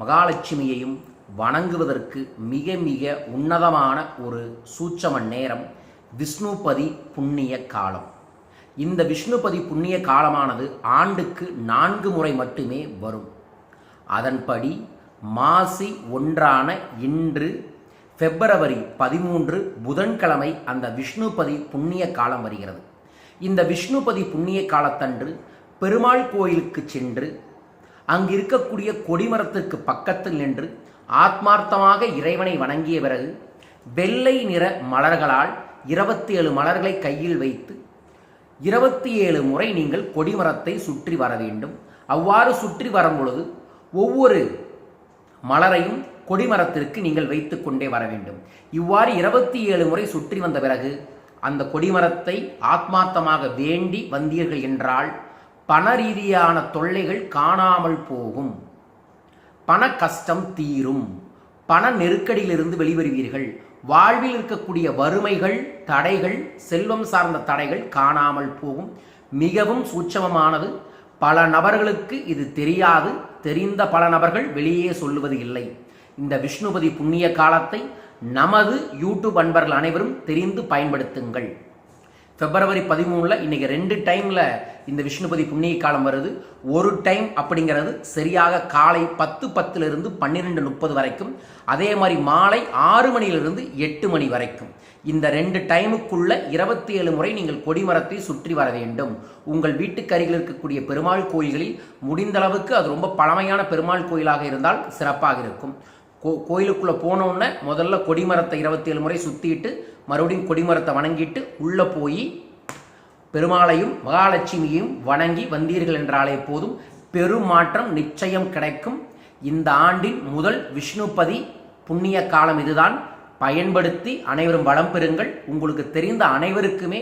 மகாலட்சுமியையும் வணங்குவதற்கு மிக மிக உன்னதமான ஒரு சூட்சம நேரம் விஷ்ணுபதி புண்ணிய காலம். இந்த விஷ்ணுபதி புண்ணிய காலமானது ஆண்டுக்கு நான்கு முறை மட்டுமே வரும். அதன்படி மாசி ஒன்றான இன்று பிப்ரவரி பதிமூன்று புதன்கிழமை அந்த விஷ்ணுபதி புண்ணிய காலம் வருகிறது. இந்த விஷ்ணுபதி புண்ணிய காலத்தன்று பெருமாள் கோயிலுக்கு சென்று அங்கு இருக்கக்கூடிய கொடிமரத்திற்கு பக்கத்தில் நின்று ஆத்மார்த்தமாக இறைவனை வணங்கிய பிறகு வெள்ளை நிற மலர்களால் இருபத்தி ஏழு மலர்களை கையில் வைத்து இருபத்தி ஏழு முறை நீங்கள் கொடிமரத்தை சுற்றி வர வேண்டும். அவ்வாறு சுற்றி வரும் பொழுது ஒவ்வொரு மலரையும் கொடிமரத்திற்கு நீங்கள் வைத்து கொண்டே வர வேண்டும். இவ்வாறு இருபத்தி ஏழு முறை சுற்றி வந்த பிறகு அந்த கொடிமரத்தை ஆத்மார்த்தமாக வேண்டி வந்தீர்கள் என்றால் பண ரீதியான தொல்லைகள் காணாமல் போகும். பண கஷ்டம் தீரும். பண நெருக்கடியிலிருந்து வெளிவருவீர்கள். வாழ்வில் இருக்கக்கூடிய வறுமைகள் தடைகள் செல்வம் சார்ந்த தடைகள் காணாமல் போகும். மிகவும் சூட்சமமானது. பல நபர்களுக்கு இது தெரியாது. தெரிந்த பல நபர்கள் வெளியே சொல்லுவது இல்லை. இந்த விஷ்ணுபதி புண்ணிய காலத்தை நமது யூடியூப் அன்பர்கள் அனைவரும் தெரிந்து பயன்படுத்துங்கள். பிப்ரவரி பதிமூணில் இன்றைக்கி ரெண்டு டைமில் இந்த விஷ்ணுபதி புண்ணிய காலம் வருது. ஒரு டைம் அப்படிங்கிறது சரியாக காலை பத்து பத்துலேருந்து பன்னிரெண்டு முப்பது வரைக்கும். அதே மாதிரி மாலை ஆறு மணியிலிருந்து எட்டு மணி வரைக்கும். இந்த ரெண்டு டைமுக்குள்ள இருபத்தி ஏழு முறை நீங்கள் கொடிமரத்தை சுற்றி வர வேண்டும். உங்கள் வீட்டுக்கு அருகில் இருக்கக்கூடிய பெருமாள் கோயில்களில் முடிந்தளவுக்கு அது ரொம்ப பழமையான பெருமாள் கோயிலாக இருந்தால் சிறப்பாக இருக்கும். கோ கோயிலுக்குள்ளே போனோடனே முதல்ல கொடிமரத்தை இருபத்தி ஏழு முறை சுற்றிட்டு மறுபடியும் கொடிமரத்தை வணங்கிட்டு உள்ளே போய் பெருமாளையும் மகாலட்சுமியையும் வணங்கி வந்தீர்கள் என்றாலே போதும். பெரும் மாற்றம் நிச்சயம் கிடைக்கும். இந்த ஆண்டின் முதல் விஷ்ணுபதி புண்ணிய காலம் இதுதான். பயன்படுத்தி அனைவரும் வளம் பெறுங்கள். உங்களுக்கு தெரிந்த அனைவருக்குமே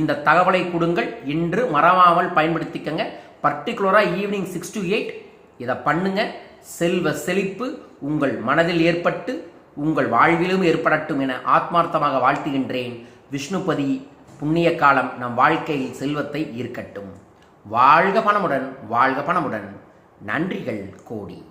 இந்த தகவலை கொடுங்கள். இன்று மறவாமல் பயன்படுத்திக்கங்க. பர்டிகுலராக ஈவினிங் சிக்ஸ் டு எயிட் இதை பண்ணுங்கள் செல்வ செழிப்பு உங்கள் மனதில் ஏற்பட்டு உங்கள் வாழ்விலும் ஏற்படட்டும் என ஆத்மார்த்தமாக வாழ்த்துகின்றேன். விஷ்ணுபதி புண்ணிய காலம் நம் வாழ்க்கையில் செல்வத்தை ஈர்க்கட்டும். வாழ்க பணமுடன் வாழ்க பணமுடன். நன்றிகள் கோடி.